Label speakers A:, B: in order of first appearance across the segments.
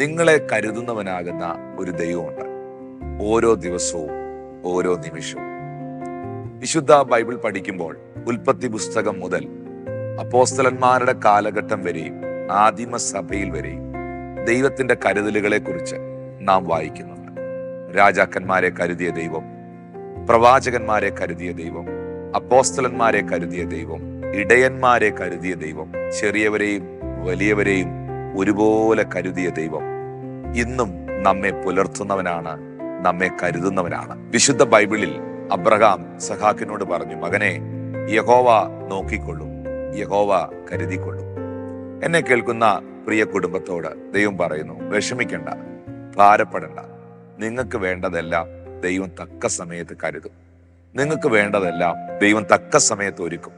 A: നിങ്ങളെ കരുതുന്നവനാകുന്ന ഒരു ദൈവമുണ്ട്. ഓരോ ദിവസവും ഓരോ നിമിഷവും. വിശുദ്ധ ബൈബിൾ പഠിക്കുമ്പോൾ ഉൽപ്പത്തി പുസ്തകം മുതൽ അപ്പോസ്തലന്മാരുടെ കാലഘട്ടം വരെയും ആദിമ സഭയിൽ വരെയും ദൈവത്തിന്റെ കരുതലുകളെ കുറിച്ച് നാം വായിക്കുന്നുണ്ട്. രാജാക്കന്മാരെ കരുതിയ ദൈവം പ്രവാചകന്മാരെ കരുതിയ ദൈവം അപ്പോസ്തലന്മാരെ കരുതിയ ദൈവം ഇടയന്മാരെ കരുതിയ ദൈവം ചെറിയവരെയും വലിയവരെയും ഒരുപോലെ കരുതിയ ദൈവം ഇന്നും നമ്മെ പുലർത്തുന്നവനാണ് നമ്മെ കരുതുന്നവനാണ്. വിശുദ്ധ ബൈബിളിൽ അബ്രഹാം സഖാക്കിനോട് പറഞ്ഞു മകനെ യഹോവ നോക്കിക്കൊള്ളും യഹോവ കരുതിക്കൊള്ളും. എന്നെ കേൾക്കുന്ന പ്രിയ കുടുംബത്തോട് ദൈവം പറയുന്നു വിഷമിക്കണ്ട ഭാരപ്പെടണ്ട. നിങ്ങൾക്ക് വേണ്ടതെല്ലാം ദൈവം തക്ക സമയത്ത് കരുതും. നിങ്ങൾക്ക് വേണ്ടതെല്ലാം ദൈവം തക്ക സമയത്ത് ഒരുക്കും.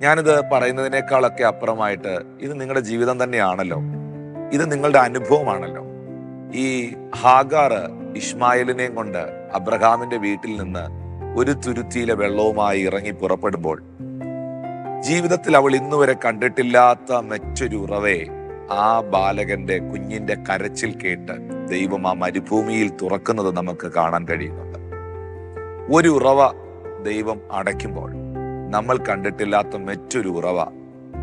A: ഞാനിത് പറയുന്നതിനേക്കാളൊക്കെ അപ്പുറമായിട്ട് ഇത് നിങ്ങളുടെ ജീവിതം തന്നെയാണല്ലോ. ഇത് നിങ്ങളുടെ അനുഭവമാണല്ലോ. ഈ ഹാഗാർ ഇഷ്മായിലിനെയും കൊണ്ട് അബ്രഹാമിന്റെ വീട്ടിൽ നിന്ന് ഒരു തുരുത്തിയിലെ വെള്ളവുമായി ഇറങ്ങി പുറപ്പെടുമ്പോൾ ജീവിതത്തിൽ അവൾ ഇന്നുവരെ കണ്ടിട്ടില്ലാത്ത മറ്റൊരു ഉറവെ ആ ബാലകന്റെ കുഞ്ഞിന്റെ കരച്ചിൽ കേട്ട് ദൈവം ആ മരുഭൂമിയിൽ തുറക്കുന്നത് നമുക്ക് കാണാൻ കഴിയുന്നുണ്ട്. ഒരു ഉറവ ദൈവം അടയ്ക്കുമ്പോൾ നമ്മൾ കണ്ടിട്ടില്ലാത്ത മറ്റൊരു ഉറവ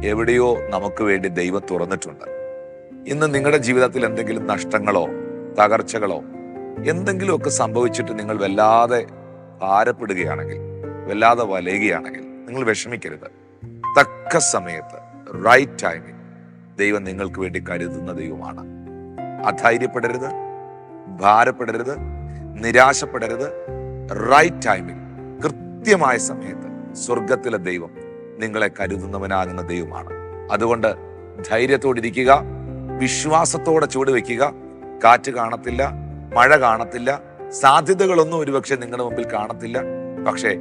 A: എവിടെയോ നമുക്ക് വേണ്ടി ദൈവം തുറന്നിട്ടുണ്ട്. ഇന്ന് നിങ്ങളുടെ ജീവിതത്തിൽ എന്തെങ്കിലും നഷ്ടങ്ങളോ തകർച്ചകളോ എന്തെങ്കിലുമൊക്കെ സംഭവിച്ചിട്ട് നിങ്ങൾ വല്ലാതെ ഭാരപ്പെടുകയാണെങ്കിൽ വല്ലാതെ വലയുകയാണെങ്കിൽ നിങ്ങൾ വിഷമിക്കരുത്. തക്ക സമയത്ത് റൈറ്റ് ടൈമിൽ ദൈവം നിങ്ങൾക്ക് വേണ്ടി കരുതുന്ന ദൈവമാണ്. അധൈര്യപ്പെടരുത് ഭാരപ്പെടരുത് നിരാശപ്പെടരുത്. റൈറ്റ് ടൈമിൽ കൃത്യമായ സമയത്ത് സ്വർഗത്തിലെ ദൈവം നിങ്ങളെ കരുതുന്നവനാകുന്ന ദൈവമാണ്. അതുകൊണ്ട് ധൈര്യത്തോടിരിക്കുക. വിശ്വാസത്തോടെ ചൂട് വെക്കുക. കാറ്റ് കാണത്തില്ല മഴ കാണത്തില്ല സാധ്യതകളൊന്നും ഒരുപക്ഷെ നിങ്ങളുടെ മുമ്പിൽ കാണത്തില്ല. പക്ഷേ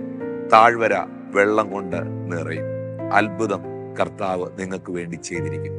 A: താഴ്വര വെള്ളം കൊണ്ട് നിറയും. അത്ഭുതം കർത്താവ് നിങ്ങൾക്ക് വേണ്ടി ചെയ്തിരിക്കും